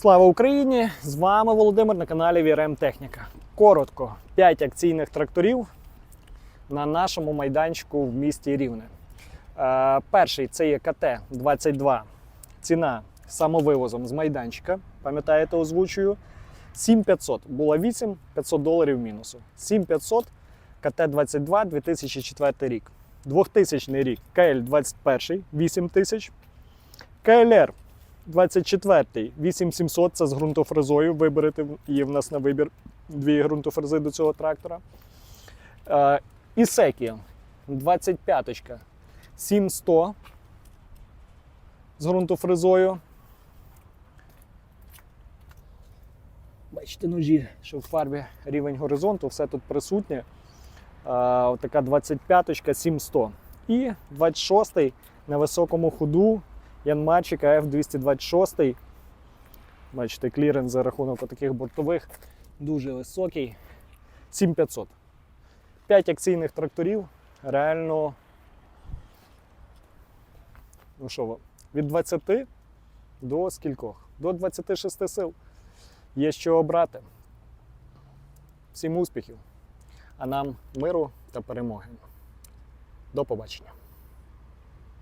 Слава Україні! З вами Володимир на каналі VRM Техніка. Коротко, 5 акційних тракторів на нашому майданчику в місті Рівне. Е, перший це є КТ-22. Ціна самовивозом з майданчика. Пам'ятаєте, озвучую. 7500. Було 8 500 доларів мінусу. 7500 КТ-22 2004 рік. 2000 рік КЛ-21 8000. КЛР 24-й 8700 це з ґрунтофрезою. Виберете її в нас на вибір дві ґрунтофрези до цього трактора. Е, Ісекія 25-ка 7100 з ґрунтофрезою. Бачите ножі, що в фарбі рівень горизонту, все тут присутнє. Така 25-ка 7100. І 26-й на високому ходу Янмачика F226. Бачите, кліренс за рахунок таких бортових дуже високий. 7500. 5 акційних тракторів. Реально. Ну що, від 20 до скількох? До 26 сил. Є що обрати. Всім успіхів! А нам миру та перемоги. До побачення!